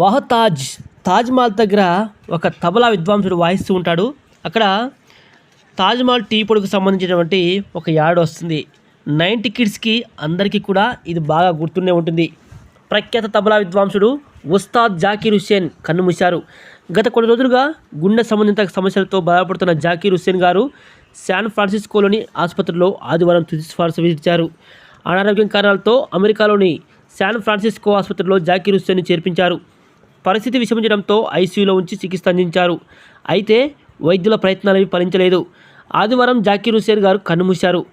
వహతాజ్ తాజ్మహల్ దగ్గర ఒక తబలా విద్వాంసుడు వాయిస్తూ ఉంటాడు. అక్కడ తాజ్మహల్ టీ పొడికి సంబంధించినటువంటి ఒక యాడ్ వస్తుంది. నైంటీ కిడ్స్కి అందరికీ కూడా ఇది బాగా గుర్తుండే ఉంటుంది. ప్రఖ్యాత తబలా విద్వాంసుడు ఉస్తాద్ జాకీర్ హుస్సేన్ కన్నుమూశారు గత కొన్ని రోజులుగా గుండె సంబంధిత సమస్యలతో బాధపడుతున్న జాకీర్ హుస్సేన్ గారు శాన్ ఫ్రాన్సిస్కోలోని ఆసుపత్రిలో ఆదివారం తుది శ్వాస విడిచారు అనారోగ్యం కారణాలతో అమెరికాలోని శాన్ ఫ్రాన్సిస్కో ఆసుపత్రిలో జాకీర్ హుస్సేన్ చేర్పించారు. పరిస్థితి విషమించడంతో ఐసీయూలో ఉంచి చికిత్స అందించారు. అయితే వైద్యుల ప్రయత్నాలవి ఫలించలేదు. ఆదివారం జాకీర్ హుస్సేన్ గారు కన్నుమూశారు.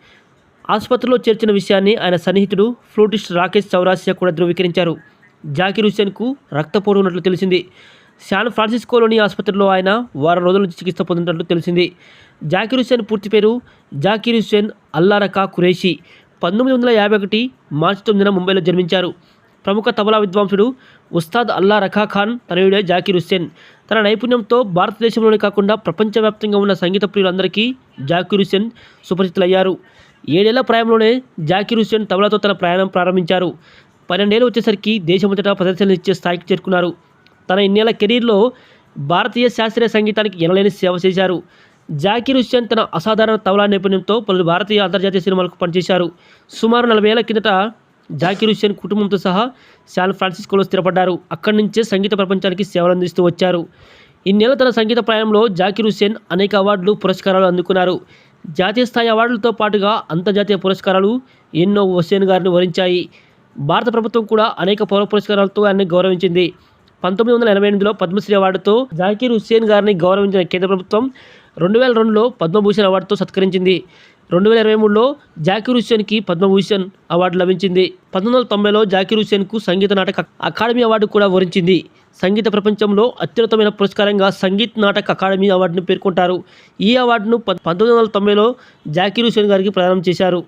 ఆసుపత్రిలో చేర్చిన విషయాన్ని ఆయన సన్నిహితుడు ఫ్లూటిస్ట్ రాకేష్ చౌరాసియా కూడా ధృవీకరించారు. జాకీర్ హుస్సేన్కు రక్తపోటు ఉన్నట్లు తెలిసింది. శాన్ ఫ్రాన్సిస్కోలోని ఆసుపత్రిలో ఆయన వారం రోజుల నుంచి చికిత్స పొందినట్లు తెలిసింది. జాకీర్ హుస్సేన్ పూర్తి పేరు జాకీర్ హుస్సేన్ అల్లారకా ఖురేషి. పంతొమ్మిది వందల యాభై ఒకటి మార్చి తొమ్మిదిన ముంబైలో జన్మించారు. ప్రముఖ తబలా విద్వాంసుడు ఉస్తాద్ అల్లా రఖా ఖాన్ తనయుడే జాకీర్ హుస్సేన్. తన నైపుణ్యంతో భారతదేశంలోనే కాకుండా ప్రపంచవ్యాప్తంగా ఉన్న సంగీత ప్రియులందరికీ జాకీర్ హుస్సేన్ సుపరిచితులయ్యారు. ఏడేళ్ళ ప్రాయంలోనే జాకీర్ హుస్సేన్ తబలాతో తన ప్రయాణం ప్రారంభించారు. పన్నెండేళ్ళు వచ్చేసరికి దేశమంతటా ప్రదర్శనలు ఇచ్చే స్థాయికి చేరుకున్నారు. తన ఇన్నేళ్ళ కెరీర్లో భారతీయ శాస్త్రీయ సంగీతానికి ఎనలేని సేవ చేశారు. జాకీర్ హుస్సేన్ తన అసాధారణ తబలా నైపుణ్యంతో పలు భారతీయ అంతర్జాతీయ సినిమాలకు పనిచేశారు. సుమారు నలభై ఏళ్ళ కిందట జాకీర్ హుస్సేన్ కుటుంబంతో సహా శాన్ ఫ్రాన్సిస్కోలో స్థిరపడ్డారు. అక్కడి నుంచే సంగీత ప్రపంచానికి సేవలు అందిస్తూ వచ్చారు. ఇన్నేళ్ళ తన సంగీత ప్రయాణంలో జాకీర్ హుస్సేన్ అనేక అవార్డులు పురస్కారాలు అందుకున్నారు. జాతీయ స్థాయి అవార్డులతో పాటుగా అంతర్జాతీయ పురస్కారాలు ఎన్నో హుస్సేన్ గారిని వరించాయి. భారత ప్రభుత్వం కూడా అనేక పౌర పురస్కారాలతో ఆయన్ని గౌరవించింది. పంతొమ్మిది వందల ఎనభై ఎనిమిదిలో పద్మశ్రీ అవార్డుతో జాకీర్ హుస్సేన్ గారిని గౌరవించిన కేంద్ర ప్రభుత్వం రెండు వేల రెండులో పద్మభూషణ్ అవార్డుతో సత్కరించింది. రెండు వేల ఇరవై మూడులో జాకీర్ హుస్సేన్కి పద్మభూషణ్ అవార్డు లభించింది. పంతొమ్మిది వందల తొంభైలో జాకీర్ హుస్సేన్కు సంగీత నాటక అకాడమీ అవార్డు కూడా వరించింది. సంగీత ప్రపంచంలో అత్యున్నతమైన పురస్కారంగా సంగీత్ నాటక అకాడమీ అవార్డును పేర్కొంటారు. ఈ అవార్డును పంతొమ్మిది వందల తొంభైలో జాకీర్ హుస్సేన్ గారికి ప్రదానం చేశారు.